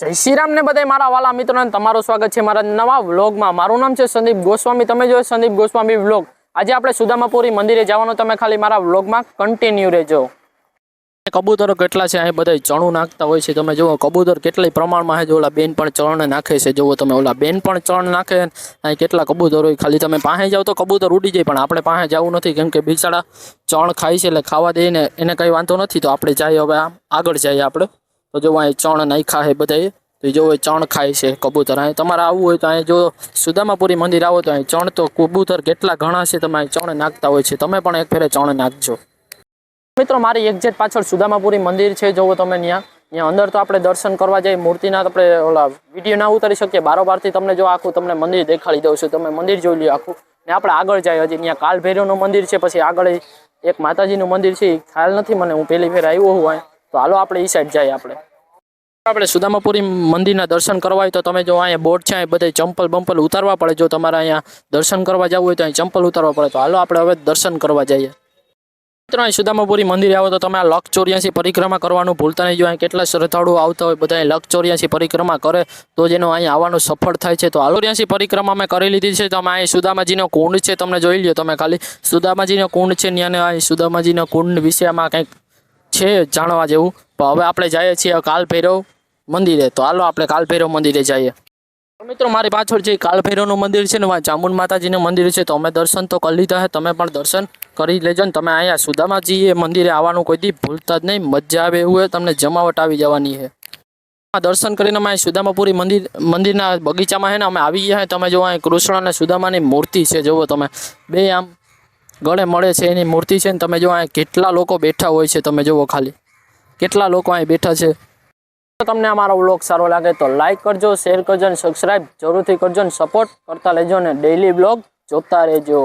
જય શ્રી રામ ને બધા મારા વાલા મિત્રોને તમારું સ્વાગત છે મારા નવા વ્લોગમાં. મારું નામ છે સંદીપ ગોસ્વામી. તમે જો સંદીપ ગોસ્વામી વ્લોગ. આજે આપણે સુદામાપુરી મંદિરે જવાનું. તમે ખાલી મારા વ્લોગમાં કન્ટિન્યુ રહેજો. કબૂતરો કેટલા છે? અહીં બધા ચણું નાખતા હોય છે. તમે જુઓ, કબૂતર કેટલી પ્રમાણમાં છે. ઓલા બેન પણ ચણ નાખે છે. જુઓ તમે, ઓલા બેન પણ ચણ નાખે અહીં કેટલા કબૂતર હોય. ખાલી તમે પાસે જાઓ તો કબૂતર ઉડી જાય, પણ આપણે પાસે જવું નથી. કેમ કે બિચારા ચણ ખાય છે એટલે ખાવા દઈને એને કંઈ વાંધો નથી. તો આપણે જઈએ હવે આગળ જઈએ આપણે. તો જો અહીં ચણ નાખ્યા છે બધાએ, તો જો ચણ ખાય છે કબૂતર. અહીં તમારે આવવું હોય તો અહીં જો સુદામાપુરી મંદિર આવો તો અહીં ચણ તો કબૂતર કેટલા ઘણા છે તમે ચણ નાખતા હોય છે. તમે પણ એક ફેરે ચણ નાખજો. મિત્રો, મારી એક્ઝેક્ટ પાછળ સુદામાપુરી મંદિર છે, જોવો તમે ત્યાં ત્યાં અંદર તો આપણે દર્શન કરવા જઈએ મૂર્તિના આપણે ઓલા વીડિયો ના ઉતારી શકીએ. બારોબારથી તમને જો આખું તમને મંદિર દેખાડી દઉં છું. તમે મંદિર જોઈ લ્યો આખું. ને આપણે આગળ જાય હજી. ત્યાં કાલભૈરવનું મંદિર છે, પછી આગળ એક માતાજીનું મંદિર છે ખ્યાલ નથી મને. હું પહેલી ફેર આવ્યો હું તો હાલો આપણે એ સાઈડ જઈએ આપણે. આપણે સુદામાપુરી મંદિરના દર્શન કરવા હોય તો તમે જો અહીંયા બોર્ડ છે, અહીં બધે ચંપલ બંપલ ઉતારવા પડે. જો તમારે અહીંયા દર્શન કરવા જવું હોય તો અહીં ચંપલ ઉતારવા પડે. તો હાલો આપણે હવે દર્શન કરવા જઈએ. મિત્રો, અહીં સુદામાપુરી મંદિરે આવો તો તમે આ લખ ચોર્યાસી પરિક્રમા કરવાનું ભૂલતા નહીં. જો અહીં કેટલા શ્રદ્ધાળુઓ આવતા હોય બધા લખ ચોર્યાસી પરિક્રમા કરે, તો જેનો અહીં આવવાનું સફળ થાય છે. તો હાલો, ચોર્યાસી પરિક્રમા મેં કરી લીધી છે. તો અમે અહીં સુદામાજીનો કુંડ છે. તમને જોઈ લ્યો તમે ખાલી. સુદામાજીનો કુંડ છે ત્યાં અહીં સુદામાજીના કુંડ વિશે આમાં કંઈક છે, જાણવા જેવું. હવે આપણે જઈએ છીએ કાલ ભૈરવ મંદિરે. તો હાલો, આપણે કાલભૈરવ મંદિરે જઈએ. મિત્રો, મારી પાછળ જે કાલભૈરવનું મંદિર છે ને, ચામુંડ માતાજીનું મંદિર છે, તો અમે દર્શન તો કરી લીધા છે તમે પણ દર્શન કરી લેજો ને. તમે અહીંયા સુદામાજી એ મંદિરે આવવાનું કોઈ દી ભૂલતા જ નહીં. મજા આવે એવું હોય તમને જમાવટ આવી જવાની છે આ દર્શન કરીને અમે સુદામાપુરી મંદિર, મંદિરના બગીચામાં છે ને, અમે આવી ગયા તમે જો અહીં કૃષ્ણ અને સુદામાની મૂર્તિ છે. જુઓ તમે, બે આમ ગળે મળે છે એની મૂર્તિ છે ને. તમે જો અહીં કેટલા લોકો બેઠા હોય છે. તમે જુઓ ખાલી, કેટલા લોકો અહીં બેઠા છે. તમને અમારો વ્લોગ સારો લાગે તો લાઇક કરજો શેર કરજો અને સબસ્ક્રાઈબ જરૂરથી કરજો અને સપોર્ટ કરતા લેજો અને ડેઇલી બ્લોગ જોતા રહેજો.